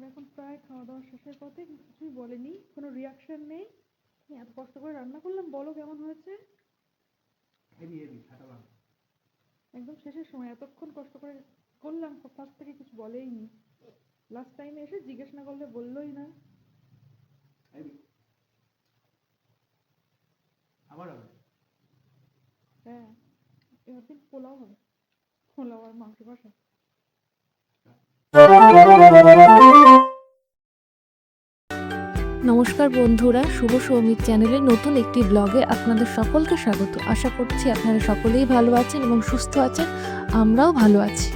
আমার এখন প্রায় খাওয়া দাওয়া শেষের পথে কিন্তু কিছুই বলেনি কোনো রিয়াকশন নেই। আমি এত কষ্ট করে রান্না করলাম বলো কেমন হয়েছে? একদম শেষের সময় এতক্ষণ কষ্ট করে করলাম ফার্স্ট থেকে কিছু বলেই নি লাস্ট টাইমে এসে জিজ্ঞেস না করলে বললোই না। আবার হবে? হ্যাঁ এবার দিন পোলাও হবে। পোলাও আর মাংস কষা। নমস্কার বন্ধুরা, শুভ সৌমিক চ্যানেলের নতুন একটি ব্লগে আপনাদের সকলকে স্বাগত। আশা করছি আপনারা সকলেই ভালো আছেন এবং সুস্থ আছেন, আমরাও ভালো আছি।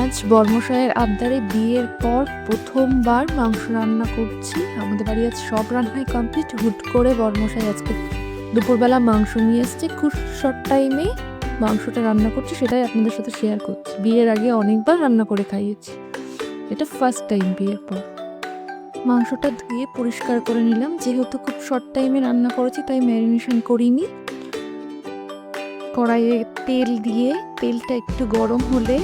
আজ বর্মশায়ের আবদারে বিয়ের পর প্রথমবার মাংস রান্না করছি। আমাদের বাড়ি আজ সব রান্নাই কমপ্লিট হুট করে বর্মশাই আজকে দুপুরবেলা মাংস নিয়ে এসছে। খুব শর্ট টাইমে মাংসটা রান্না করছি, সেটাই আপনাদের সাথে শেয়ার করছি। বিয়ের আগে অনেকবার রান্না করে খাইয়েছি। এটা ফার্স্ট টাইম বিয়ের পর। মাংসটা ধুয়ে পরিষ্কার করে নিলাম। যেহেতু খুব শর্ট টাইমে রান্না করেছি, তাই ম্যারিনেশন করিনি। কড়াইয়ে তেল দিয়ে, তেলটা একটু গরম হলে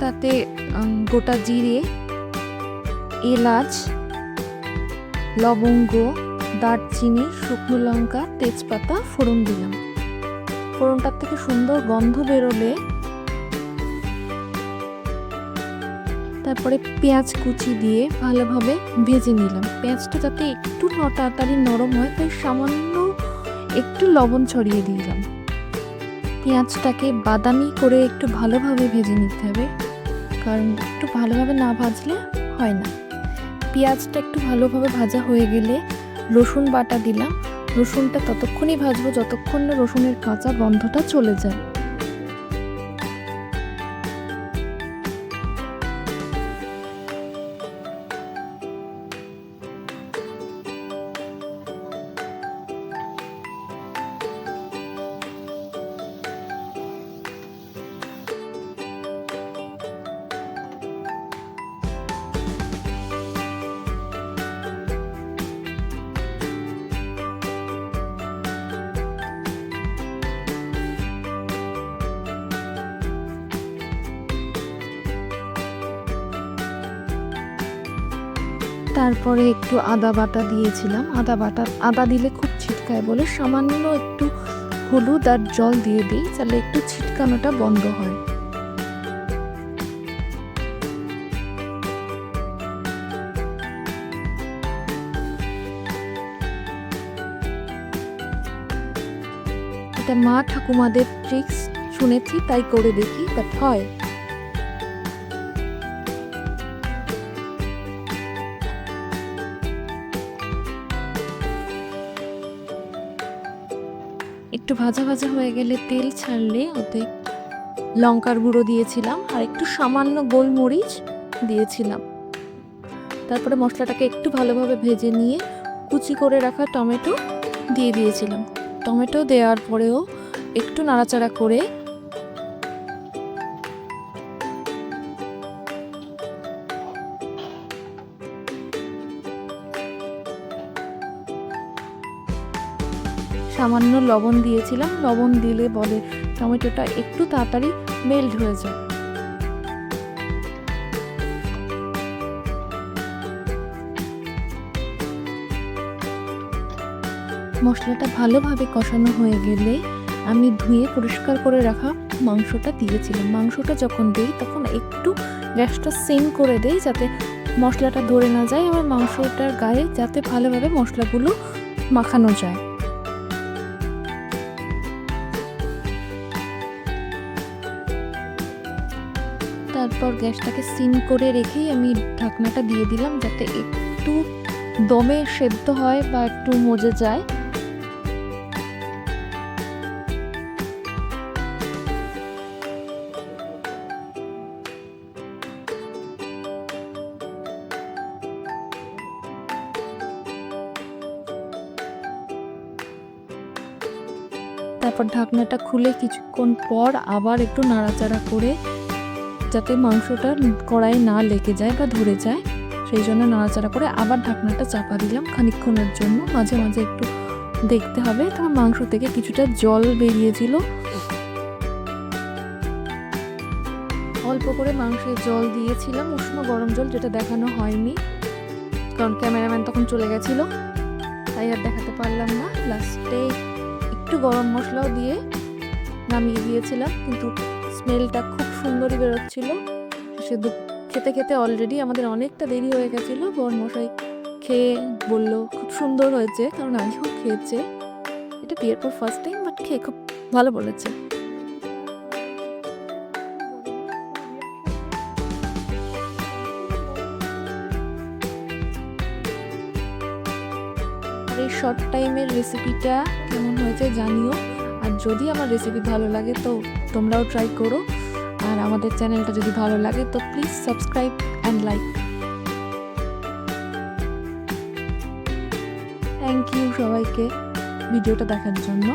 তাতে গোটা জিরে, এলাচ, লবঙ্গ, দারচিনি, শুকনো লঙ্কা, তেজপাতা ফোড়ন দিলাম। ফোড়নটার থেকে সুন্দর গন্ধ বেরোলে, তারপরে পেঁয়াজ কুচি দিয়ে ভালোভাবে ভেজে নিলাম। পেঁয়াজটা যাতে একটু তাড়াতাড়ি নরম হয়, তাই সামান্য একটু লবণ ছড়িয়ে দিলাম। পেঁয়াজটাকে বাদামি করে একটু ভালোভাবে ভেজে নিতে হবে, কারণ একটু ভালোভাবে না ভাজলে হয় না। পেঁয়াজটা একটু ভালোভাবে ভাজা হয়ে গেলে রসুন বাটা দিলাম। রসুনটা ততক্ষণই ভাজবো যতক্ষণ না রসুনের কাঁচা গন্ধটা চলে যায়। তারপরে একটু আদা বাটা দিয়েছিলাম। আদা বাটা, আদা দিলে খুব ছিটকায় বলে সামান্য একটু হলুদ আর জল দিয়ে দিই, তাহলে একটু ছিটকানোটা বন্ধ হয়। এটা মা ঠাকুমাদের ট্রিক্স শুনেছি, তাই করে দেখি বাট হয়। একটু ভাজা ভাজা হয়ে গেলে তেল ছাড়লে ওতে লঙ্কার গুঁড়ো দিয়েছিলাম আর একটু সামান্য গোলমরিচ দিয়েছিলাম। তারপরে মশলাটাকে একটু ভালোভাবে ভেজে নিয়ে কুচি করে রাখা টমেটো দিয়ে দিয়েছিলাম। টমেটো দেওয়ার পরেও একটু নাড়াচাড়া করে সামান্য লবণ দিয়েছিলাম। লবণ দিলে বলে, টমেটোটা একটু তাড়াতাড়ি মেল্ট হয়ে যায়। মশলাটা ভালোভাবে কষানো হয়ে গেলে আমি ধুয়ে পরিষ্কার করে রাখা মাংসটা দিয়েছিলাম। মাংসটা যখন দিই তখন একটু গ্যাসটা সেম করে দেই যাতে মশলাটা ধরে না যায় আমার মাংসটার গায়ে যাতে ভালোভাবে মশলাগুলো মাখানো যায়। তারপর গ্যাসটাকে সিম করে রেখেই আমি ঢাকনাটা দিয়ে দিলাম যাতে একটু দমে সেদ্ধ হয় বা একটু মজে যায়। তারপর ঢাকনাটা খুলে কিছুক্ষণ পর আবার একটু নাড়াচাড়া করে যাতে মাংসটা কড়াইয়ে না লেগে যায় বা ধরে যায়, সেই জন্য নাড়াচাড়া করে আবার ঢাকনাটা চাপা দিলাম খানিকক্ষণের জন্য। মাঝে মাঝে একটু দেখতে হবে। তোমার মাংস থেকে কিছুটা জল বেরিয়েছিল। অল্প করে মাংসে জল দিয়েছিলাম, উষ্ণ গরম জল যেটা দেখানো হয়নি, কারণ ক্যামেরাম্যান তখন চলে গেছিল। তাই আর দেখাতে পারলাম না। লাস্টে একটু গরম মশলাও দিয়ে নামিয়ে দিয়েছিলাম, কিন্তু স্মেলটা খুব সুন্দরই বেরোচ্ছিল। সে খেতে খেতে অলরেডি আমাদের অনেকটা দেরি হয়ে গেছিল। বরমশাই খেয়ে বলল, খুব সুন্দর হয়েছে। কারণ আগেও খেয়েছে। এটা বিয়ের পর ফার্স্ট টাইম বাট খেয়ে খুব ভালো বলেছে। এই শর্ট টাইমের রেসিপিটা কেমন হয়েছে জানিও। আর যদি আমার রেসিপি ভালো লাগে তো তোমরাও ট্রাই করো। আর আমাদের চ্যানেলটা যদি ভালো লাগে, তো please subscribe and like thank you সবাইকে ভিডিওটা দেখার জন্য।